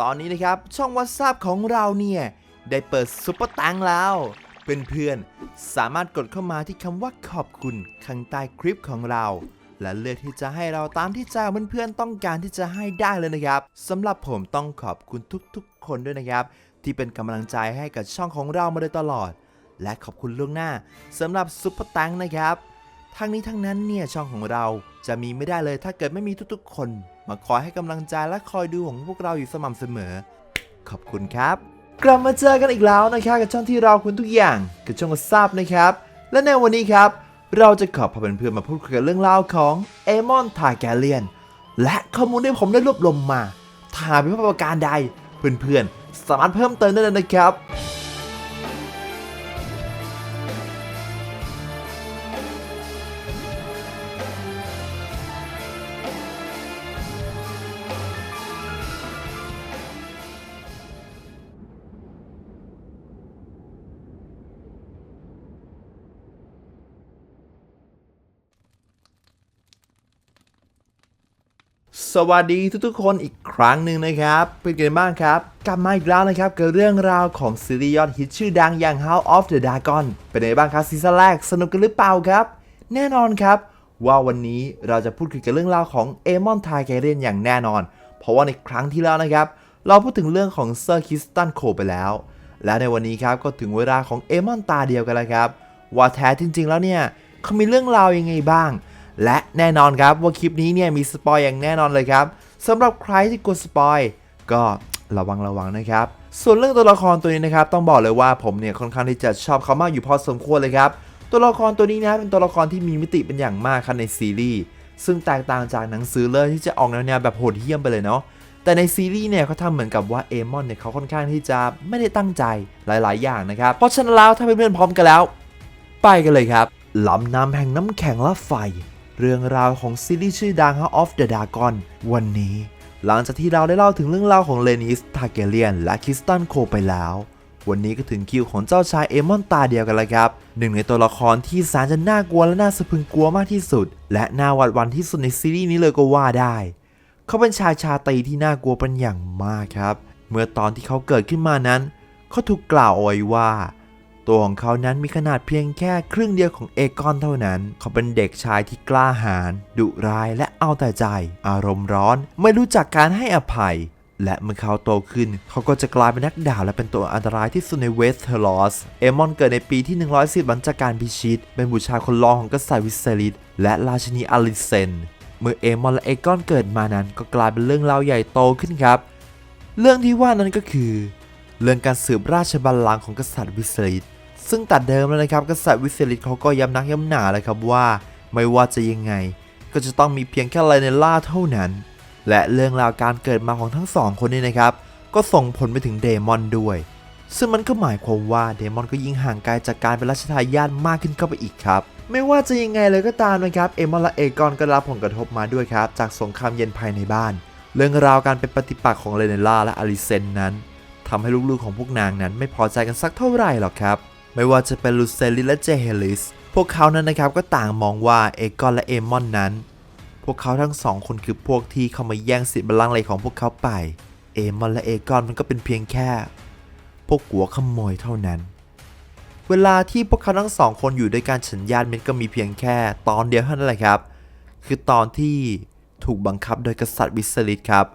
ตอนนี้นะครับ ช่องวั s ซับของเราเนี่ย ได้เปิดซุปเปอร์ตังแล้ว เพื่อนๆ สามารถกดเข้ามาที่คำว่าขอบคุณข้างใต้คลิปของเรา และเลือกที่จะให้เราตามที่ใจเพื่อนๆต้องการที่จะให้ได้เลยนะครับสำหรับผมต้องขอบคุณทุกๆ คนด้วยนะครับ ที่เป็นกำลังใจให้กับช่องของเรามาโดยตลอด และขอบคุณล่วงหน้าสำหรับซุปเปอร์ตังนะครับ ทั้งนี้ทั้งนั้นเนี่ยช่องของเรา จะมีไม่ได้เลยถ้าเกิดไม่มีทุกๆ คน มาคอยให้กำลังใจและคอยดูของพวกเราอยู่สม่ำเสมอ ขอบคุณครับ กลับมาเจอกันอีกแล้วนะครับกับช่องที่เราคุณทุกอย่างกับช่องทราบนะครับ และในวันนี้ครับ เราจะขอพาเพื่อนๆมาพูดคุยกันเรื่องราวของเอมอนทาแกเลียนและข้อมูลที่ผมได้รวบรวมมาถ้าเป็นประการใด เพื่อนๆสามารถเพิ่มเติมได้เลยนะครับ สวัสดีทุกๆคนอีกครั้งหนึ่งนะครับ เป็นไงบ้างครับ กลับมาอีกแล้วนะครับกับเรื่องราวของซีรีส์ยอดฮิตชื่อดังอย่าง House of the Dragon เป็นไงบ้างครับซีซั่นแรกสนุกกันหรือเปล่าครับ แน่นอนครับ ว่าวันนี้เราจะพูดคุยกันเรื่องราวของเอมอนทายแกเรนอย่างแน่นอน เพราะว่าในครั้งที่แล้วนะครับ เราพูดถึงเรื่องของเซอร์คิสตันโคไปแล้ว และในวันนี้ครับก็ถึงเวลาของเอมอนตาเดียวกันแล้วครับว่าแท้จริง ๆ แล้วเนี่ยเขามีเรื่องราวยังไงบ้าง และแน่นอนครับว่าคลิปนี้เนี่ยมีสปอยอย่างแน่นอนเลยครับสำหรับใครที่กลัวสปอยก็ระวังระวังนะครับ ส่วนเรื่องตัวละครตัวนี้นะครับ ต้องบอกเลยว่าผมเนี่ยค่อนข้างที่จะชอบเขามากอยู่พอสมควรเลยครับ ตัวละครตัวนี้นะเป็นตัวละครที่มีมิติเป็นอย่างมากครับในซีรีส์ซึ่งแตกต่างจากหนังสือเลยที่จะออกแนวแบบโหดเหี้ยมไปเลยเนาะแต่ในซีรีส์เนี่ยเขาทำเหมือนกับว่าเอมอนเนี่ยเขาค่อนข้างที่จะไม่ได้ตั้งใจหลาย ๆ อย่างนะครับ เพราะฉะนั้นแล้วถ้าเพื่อนๆพร้อมกันแล้ว ไปกันเลยครับลำน้ำแห่งน้ำแข็งและไฟ เรื่องราวของซีรีส์ชื่อดัง House of the Dragon วันนี้ หลังจากที่เราได้เล่าถึงเรื่องราวของเลนิสทาเกเลียน และคิสตันโคไปแล้ว วันนี้ก็ถึงคิวของเจ้าชายเอมอนตาเดียวกันแล้วครับ หนึ่งในตัวละครที่แสนจะน่ากลัวและน่าสะพึงกลัวมากที่สุด และน่าหวาดหวั่นที่สุดในซีรีส์นี้เลยก็ว่าได้ เขาเป็นชายชาตรีที่น่ากลัวเป็นอย่างมากครับ เมื่อตอนที่เขาเกิดขึ้นมานั้นเขาถูกกล่าวเอาไว้ว่า ตัวของเขานั้นมีขนาดเพียงแค่ครึ่งเดียวของเอกอนเท่านั้น เขาเป็นเด็กชายที่กล้าหาญดุร้ายและเอาแต่ใจ อารมณ์ร้อน ไม่รู้จักการให้อภัย และเมื่อเขาโตขึ้น เขาก็จะกลายเป็นนักดาบและเป็นตัวอันตรายที่สุดในเวสเทอรอส เอมอนเกิดในปีที่ 110 หลังจากการพิชิต เป็นบุตรชายคนรองของกษัตริย์วิเซริสและราชินีอลิเซน เมื่อเอมอนและเอกอนเกิดมานั้น ก็กลายเป็นเรื่องราวใหญ่โตขึ้นครับ เรื่องที่ว่านั้นก็คือ เรื่องการสืบราชบัลลังก์ของกษัตริย์วิเซริสซึ่งตัดเดิมแล้วนะครับกษัตริย์วิเซริสเขาก็ย้ำนักย้ำหนาเลยครับว่า ไม่ว่าจะยังไง ก็จะต้องมีเพียงแค่ไลเนล่าเท่านั้น และเรื่องราวการเกิดมาของทั้งสองคนนี้นะครับ ก็ส่งผลไปถึงเดมอนด้วย ซึ่งมันก็หมายความว่าเดมอนก็ยิ่งห่างไกลจากการเป็นรัชทายาทมากขึ้นเข้าไปอีกครับไม่ว่าจะยังไงเลยก็ตามนะครับเอมอนและเอกอนก็รับผลกระทบมาด้วยครับ จากสงครามเย็นภายในบ้าน เรื่องราวการเป็นปฏิปักษ์ของเลเนล่าและอลิเซนนั้น ทำให้ลูกๆของพวกนางนั้นไม่พอใจกันสักเท่าไหร่หรอกครับ ไม่ว่าจะเป็นลูเซลิสและเจเฮลิส พวกเขานั้นนะครับก็ต่างมองว่าเอกอนและเอมอนนั้น พวกเขาทั้งสองคนคือพวกที่เข้ามาแย่งสิทธิ์บัลลังก์อะไรของพวกเขาไป เอมอนและเอกอนมันก็เป็นเพียงแค่ พวกหัวขโมยเท่านั้น เวลาที่พวกเขาทั้งสองคนอยู่ด้วยการฉันญาติมิตรก็มีเพียงแค่ ตอนเดียวเท่านั้นแหละครับ คือตอนที่ถูกบังคับโดยกษัตริย์วิสลิตครับ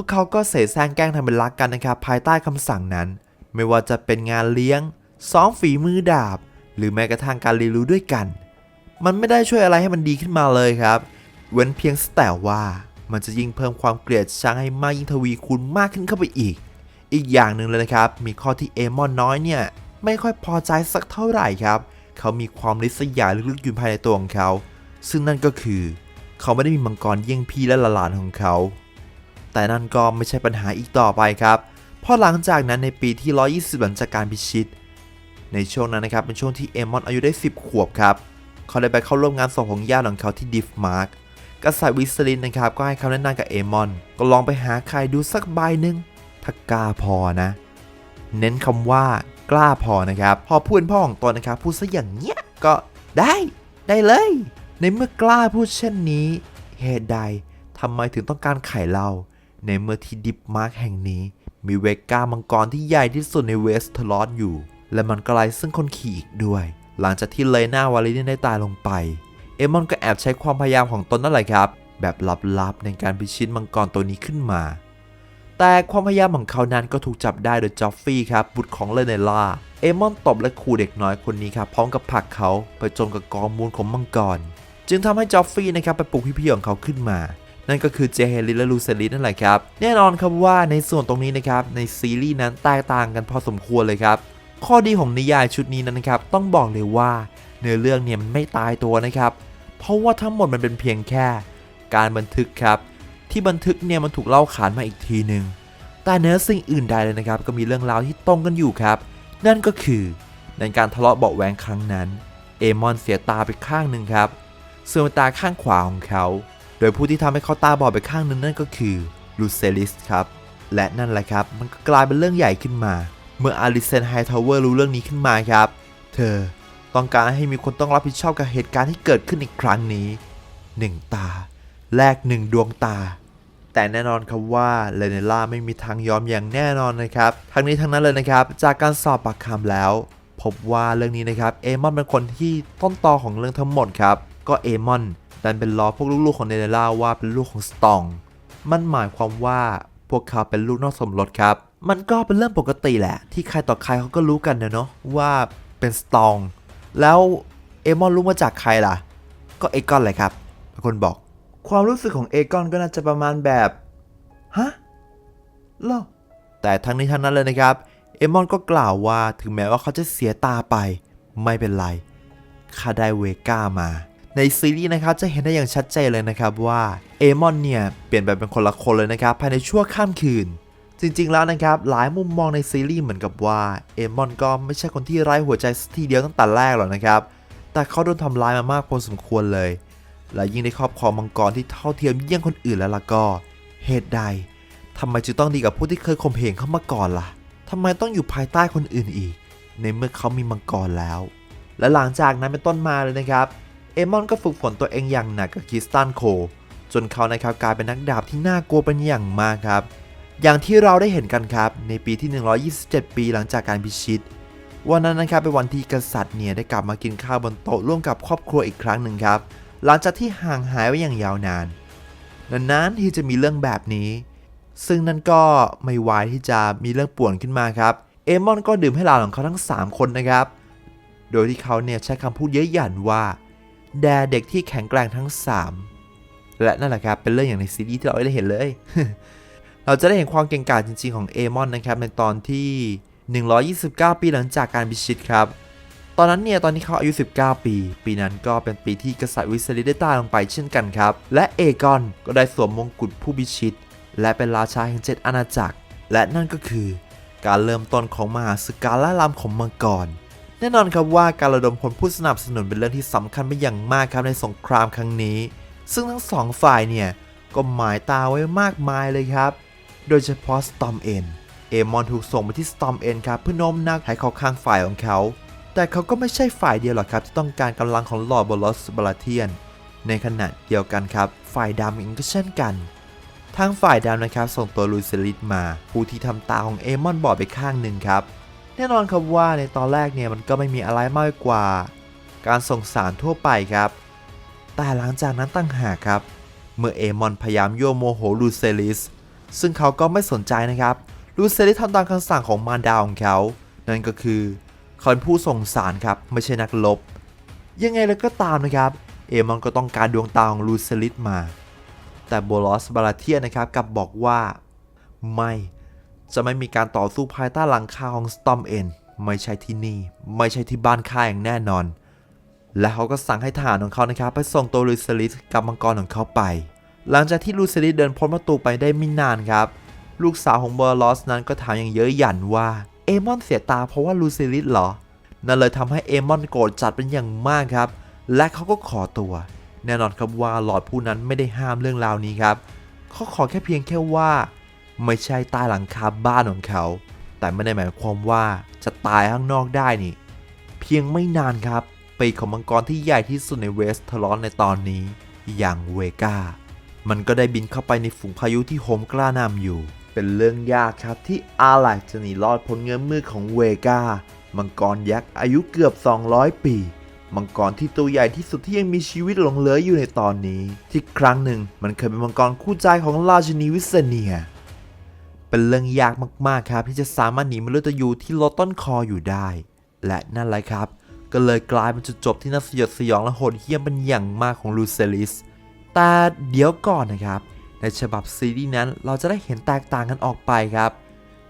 วกเขาก็เสแสร้งแกล้งทำเป็นรักกันนะครับภายใต้คำสั่งนั้น ไม่ว่าจะเป็นงานเลี้ยง ซ้อมฝีมือดาบ หรือแม้กระทั่งการเรียนรู้ด้วยกัน มันไม่ได้ช่วยอะไรให้มันดีขึ้นมาเลยครับ เว้นเพียงแต่ว่ามันจะยิ่งเพิ่มความเกลียดชังให้มากยิ่งทวีคูณมากขึ้นเข้าไปอีก อีกอย่างหนึ่งเลยนะครับ มีข้อที่เอมอนน้อยเนี่ยไม่ค่อยพอใจสักเท่าไหร่ครับ เขามีความริษยาลึกๆอยู่ภายในตัวของเขา ซึ่งนั่นก็คือ เขาไม่ได้มีมังกรเยี่ยงพี่และหลานของเขา แต่นั่นก็ไม่ใช่ปัญหาอีกต่อไปครับเพราะหลังจากนั้นในปีที่ 120 หลังจากการพิชิต ในช่วงนั้นนะครับเป็นช่วงที่เอมอนอายุได้ 10 ขวบครับเขาได้ไปเข้าร่วมงานศพของญาติของเขาที่ดิฟมาร์กกษัตริย์วิสลินนะครับก็ให้คำแนะนำกับเอมอน ก็ลองไปหาใครดูสักใบหนึ่งถ้ากล้าพอนะ เน้นคำว่ากล้าพอนะครับ พอพูดพ่อของตนนะครับพูดซะอย่างเงี้ยก็ได้ได้เลย ในเมื่อกล้าพูดเช่นนี้ เหตุใดทำไมถึงต้องการไข่เรา ในเมื่อที่ดิปมาร์กแห่งนี้ มีเวก้ามังกรที่ใหญ่ที่สุดในเวสเทอร์ลอสอยู่ และมันก็ไล่ซึ่งคนขี่อีกด้วย หลังจากที่เลน่าวาลินได้ตายลงไป เอมอนก็แอบใช้ความพยายามของตนนั่นแหละครับ แบบลับๆในการพิชิตมังกรตัวนี้ขึ้นมา แต่ความพยายามของเขานั้นก็ถูกจับได้โดยจอฟฟี่ครับบุตรของเลเนล่าเอมอนตบและขู่เด็กน้อยคนนี้ครับพร้อมกับผลักเขาไปจนกับกองมูลของมังกร จึงทำให้จอฟฟี่นะครับไปปลุกพี่ๆของเขาขึ้นมา นั่นก็คือเจเฮลิและลูเซลิสนั่นแหละครับแน่นอนครับว่าในส่วนตรงนี้นะครับในซีรีส์นั้นแตกต่างกันพอสมควรเลยครับข้อดีของนิยายชุดนี้นั้นนะครับ ต้องบอกเลยว่าเนื้อเรื่องเนี่ยมันไม่ตายตัวนะครับ เพราะว่าทั้งหมดมันเป็นเพียงแค่ การบันทึกครับ ที่บันทึกเนี่ยมันถูกเล่าขานมาอีกทีหนึ่งแต่เนื้อสิ่งอื่นใดเลยนะครับ ก็มีเรื่องราวที่ตรงกันอยู่ครับ นั่นก็คือในการทะเลาะเบาะแวงครั้งนั้น เอมอนเสียตาไปข้างหนึ่งครับส่วนตาข้างขวาของเขา โดยผู้ที่ทำให้เขาตาบอดไปข้างหนึ่งนั่นก็คือลูเซลิสครับ และนั่นแหละครับ มันก็กลายเป็นเรื่องใหญ่ขึ้นมา เมื่ออาริเซนไฮทาวเวอร์รู้เรื่องนี้ขึ้นมาครับ เธอต้องการให้มีคนต้องรับผิดชอบกับเหตุการณ์ที่เกิดขึ้นอีกครั้งนี้หนึ่งตา แลกหนึ่งดวงตา แต่แน่นอนครับว่าเลเนล่าไม่มีทางยอมอย่างแน่นอนนะครับ ทั้งนี้ทั้งนั้นเลยนะครับ จากการสอบปากคำแล้ว พบว่าเรื่องนี้นะครับ เอมอนเป็นคนที่ต้นตอของเรื่องทั้งหมดครับ ก็เอมอน ดันเป็นล้อพวกลูกๆของเนเนล่าว่าเป็นลูกของสตอง มันหมายความว่าพวกเขาเป็นลูกนอกสมรสครับ มันก็เป็นเรื่องปกติแหละ ที่ใครต่อใครเขาก็รู้กันเนาะว่าเป็นสตอง แล้วเอมอนรู้มาจากใครล่ะ ก็เอกอนเลยครับเป็นคนบอก ความรู้สึกของเอกอนก็น่าจะประมาณแบบฮะเหรอแต่ทั้งนี้ทั้งนั้นเลยนะครับ เอมอนก็กล่าวว่าถึงแม้ว่าเขาจะเสียตาไป ไม่เป็นไรข้าได้เวก้ามา ในซีรีส์นะครับจะเห็นได้อย่างชัดเจนเลยนะครับว่าเอมอนเนี่ยเปลี่ยนไปเป็นคนละคนเลยนะครับภายในชั่วข้ามคืน จริงๆแล้วนะครับหลายมุมมองในซีรีส์เหมือนกับว่าเอมอนก็ไม่ใช่คนที่ไร้หัวใจทีเดียวตั้งแต่แรกหรอกนะครับแต่เขาโดนทำร้ายมามากพอสมควรเลย และยิ่งได้ครอบครองมังกรที่เท่าเทียมเยี่ยงคนอื่นแล้วล่ะก็ เหตุใดทำไมจึงต้องดีกับผู้ที่เคยข่มเหงเขามาก่อนล่ะทำไมต้องอยู่ภายใต้คนอื่นอีก ในเมื่อเขามีมังกรแล้ว และหลังจากนั้นเป็นต้นมาเลยนะครับ เอมอนก็ฝึกฝนตัวเองอย่างหนักกับคริสตันโค จนเขานะครับกลายเป็นนักดาบที่น่ากลัวเป็นอย่างมากครับ อย่างที่เราได้เห็นกันครับในปีที่ 127 ปีหลังจากการพิชิต วันนั้นนะครับเป็นวันที่กษัตริย์เนี่ยได้กลับมากินข้าวบนโต๊ะร่วมกับครอบครัวอีกครั้งหนึ่งครับ หลังจากที่ห่างหายไว้อย่างยาวนานนานๆที่จะมีเรื่องแบบนี้ ซึ่งนั่นก็ไม่วายที่จะมีเรื่องป่วนขึ้นมาครับ เอมอนก็ดื่มให้หลานของเขาทั้ง 3 คนนะครับ โดยที่เขาเนี่ยใช้คำพูดเย้ยหยันว่า แด่เด็กที่แข็งแกร่งทั้ง 3 และนั่นแหละครับ เป็นเรื่องอย่างในซีรีส์ที่เราได้เห็นเลย เราจะได้เห็นความเก่งกาจจริง ๆ ของเอมอนนะครับ ในตอนที่ 129 ปีหลังจากการพิชิตครับ ตอนนั้นเนี่ย ตอนที่เขาอายุ 19 ปี ปีนั้นก็เป็นปีที่กษัตริย์วิสลิดได้ตายลงไปเช่นกันครับ และเอกอนก็ได้สวมมงกุฎผู้พิชิต และเป็นราชาแห่งเจ็ดอาณาจักร และนั่นก็คือ การเริ่มต้นของมหาศึการล่าลามของมังกร แน่นอนครับว่าการระดมพลผู้สนับสนุนเป็นเรื่องที่สำคัญเป็นอย่างมากครับในสงครามครั้งนี้ ซึ่งทั้งสองฝ่ายเนี่ยก็หมายตาไว้มากมายเลยครับ โดยเฉพาะสตอมเอ็นเอมอนถูกส่งไปที่สตอมเอ็นครับเพื่อโน้มนักให้เขาข้างฝ่ายของเขา แต่เขาก็ไม่ใช่ฝ่ายเดียวหรอกครับที่ต้องการกำลังของลอร์ดบอลสบาลาเทียน ในขณะเดียวกันครับ ฝ่ายดำเองก็เช่นกัน ทางฝ่ายดำนะครับส่งตัวลุยเซลิสมา ผู้ที่ทำตาของเอมอนบอดไปข้างหนึ่งครับ แน่นอนครับว่าในตอนแรกเนี่ยมันก็ไม่มีอะไรมากกว่า การส่งสารทั่วไปครับ แต่หลังจากนั้นตั้งหากครับ เมื่อเอมอนพยายามยั่วโมโหลูเซลิส ซึ่งเขาก็ไม่สนใจนะครับ ลูเซลิสทำตามคำสั่งของมารดาของเขา นั่นก็คือเขาเป็นผู้ส่งสารครับไม่ใช่นักลบ ยังไงแล้วก็ตามนะครับ เอมอนก็ต้องการดวงตาของลูเซลิสมา แต่โบลอสบาลาเทียนนะครับกลับบอกว่า ไม่ จะไม่มีการต่อสู้ภายใต้หลังคาของสตอมเอ็นไม่ใช่ที่นี่ ไม่ใช่ที่บ้านข้าอย่างแน่นอน และเขาก็สั่งให้ทหารของเขานะครับไปส่งตัวลูเซลิสกับมังกรของเขาไป หลังจากที่ลูเซลิสเดินพ้นประตูไปได้ไม่นานครับ ลูกสาวของเบอร์ลอสนั้นก็ถามอย่างเย้ยหยันว่าเอมอนเสียตาเพราะว่าลูเซลิสเหรอ นั่นเลยทำให้เอมอนโกรธจัดเป็นอย่างมากครับ และเขาก็ขอตัว แน่นอนครับว่าหลอดผู้นั้นไม่ได้ห้ามเรื่องราวนี้ครับเขาขอแค่เพียงแค่ว่า ไม่ใช่ใต้หลังคาบ้านของเขา แต่ไม่ได้หมายความว่าจะตายข้างนอกได้นี่ เพียงไม่นานครับปีกของมังกรที่ใหญ่ที่สุดในเวสเทอรอนในตอนนี้ อย่างเวกา มันก็ได้บินเข้าไปในฝูงพายุที่โหมกล้าหนำอยู่ เป็นเรื่องยากครับที่อาแลจะหนีรอดพ้นเงื้อมมือของเวกา มังกรยักษ์อายุเกือบ 200 ปี มังกรที่ตัวใหญ่ที่สุดที่ยังมีชีวิตหลงเหลืออยู่ในตอนนี้ ที่ครั้งหนึ่งมันเคยเป็นมังกรคู่ใจของราชินีวิเซเนีย เป็นเรื่องยากมากๆครับ ที่จะสามารถหนีมนุษย์ยูที่ลดต้นคออยู่ได้ และนั่นแหละครับ ก็เลยกลายเป็นจุดจบที่น่าสยดสยองและโหดเหี้ยมเป็นอย่างมากของลูเซลิส แต่เดี๋ยวก่อนนะครับในฉบับซีรีส์นั้นเราจะได้เห็นแตกต่างกันออกไปครับ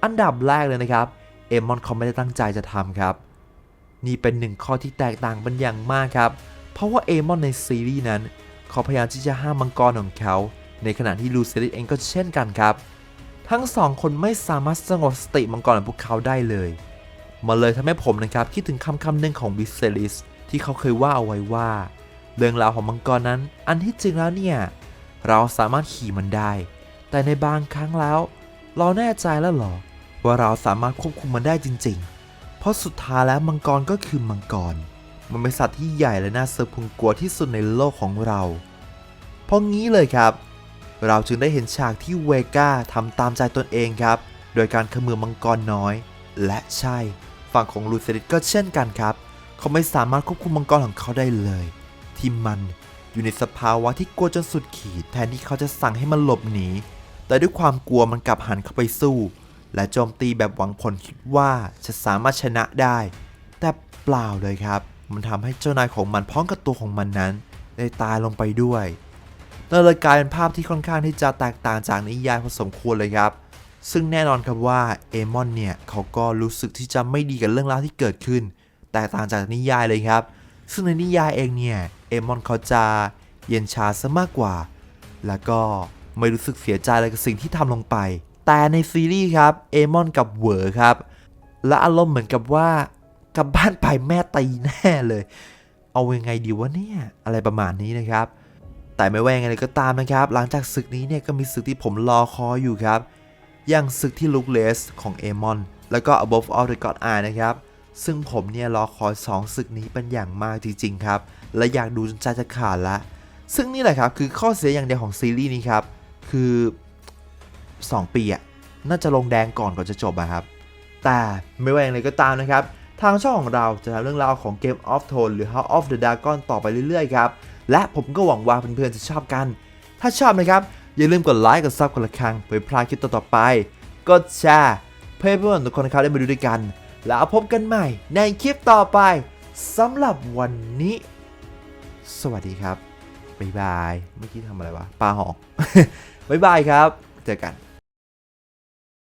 อันดับแรกเลยนะครับเอมอนเขาไม่ได้ตั้งใจจะทำครับ นี่เป็นหนึ่งข้อที่แตกต่างเป็นอย่างมากครับ เพราะว่าเอมอนในซีรีส์นั้นเขาพยายามที่จะห้ามมังกรของเขา ในขณะที่ลูเซลิสเองก็เช่นกันครับ ทั้งสองคนไม่สามารถสงบสติมังกรของพวกเขาได้เลยมันเลยทำให้ผมนะครับคิดถึงคำคำหนึ่งของวิเซลิสที่เขาเคยว่าเอาไว้ว่า เรื่องราวของมังกรนั้น อันที่จริงแล้วเนี่ย เราสามารถขี่มันได้ แต่ในบางครั้งแล้ว เราแน่ใจแล้วหรอ ว่าเราสามารถควบคุมมันได้จริง ๆ เพราะสุดท้ายแล้วมังกรก็คือมังกร มันเป็นสัตว์ที่ใหญ่และน่าเซอร์พุงกลัวที่สุดในโลกของเรา เพราะงี้เลยครับ เราจึงได้เห็นฉากที่เวก้าทำตามใจตนเองครับ โดยการขมือมังกรน้อย และใช่ ฝั่งของลูซิสก็เช่นกันครับ เขาไม่สามารถควบคุมมังกรของเขาได้เลย ที่มันอยู่ในสภาวะที่กลัวจนสุดขีดแทนที่เขาจะสั่งให้มันหลบหนี แต่ด้วยความกลัวมันกลับหันเข้าไปสู้ และโจมตีแบบหวังผลคิดว่าจะสามารถชนะได้ แต่เปล่าเลยครับ มันทำให้เจ้านายของมันพร้อมกับตัวของมันนั้น ได้ตายลงไปด้วย นั่นเลยกลายเป็นภาพที่ค่อนข้างที่จะแตกต่างจากนิยายพอสมควรเลยครับ ซึ่งแน่นอนครับว่าเอมอนเนี่ยเขาก็รู้สึกที่จะไม่ดีกับเรื่องราวที่เกิดขึ้น แตกต่างจากนิยายเลยครับ ซึ่งในนิยายเองเนี่ยเอมอนเขาจะเย็นชาซะมากกว่า แล้วก็ไม่รู้สึกเสียใจอะไรกับสิ่งที่ทำลงไป แต่ในซีรีส์ครับเอมอนกับเวอร์ครับ และอารมณ์เหมือนกับว่ากลับบ้านไปแม่ตีแน่เลย เอายังไงดีวะเนี่ย อะไรประมาณนี้นะครับ แต่ไม่ว่ายังไงก็ตามนะครับ หลังจากศึกนี้เนี่ยก็มีศึกที่ผมรอคอยอยู่ครับ อย่างศึกที่ลุกเลสของเอมอน แล้วก็ Above All the God Eye นะครับ ซึ่งผมเนี่ยรอคอย 2 ศึกนี้เป็นอย่างมากจริงๆครับ และอยากดูจนใจจะขาดละ ซึ่งนี่แหละครับคือข้อเสียอย่างเดียวของซีรีส์นี้ครับ คือ 2 ปีอะน่าจะลงแดงก่อนก่อนจะจบอะครับ แต่ไม่ว่าอย่างไรก็ตามนะครับ ทางช่องของเราจะทำเรื่องราวของ Game of Thrones หรือ House of the Dragon ต่อไปเรื่อยๆครับ และผมก็หวังว่าเพื่อนๆจะชอบกัน ถ้าชอบนะครับ อย่าลืมกดไลค์ กดซับกดละครังเพื่อไม่พลาดคลิปต่อๆไป กดแชร์ เพื่อเพื่อนๆทุกคนนะครับได้มาดูด้วยกัน แล้วพบกันใหม่ในคลิปต่อไปสำหรับวันนี้ สวัสดีครับบ๊ายบาย เมื่อกี้ทำอะไรวะปลาหอก บ๊ายบายครับ เจอกัน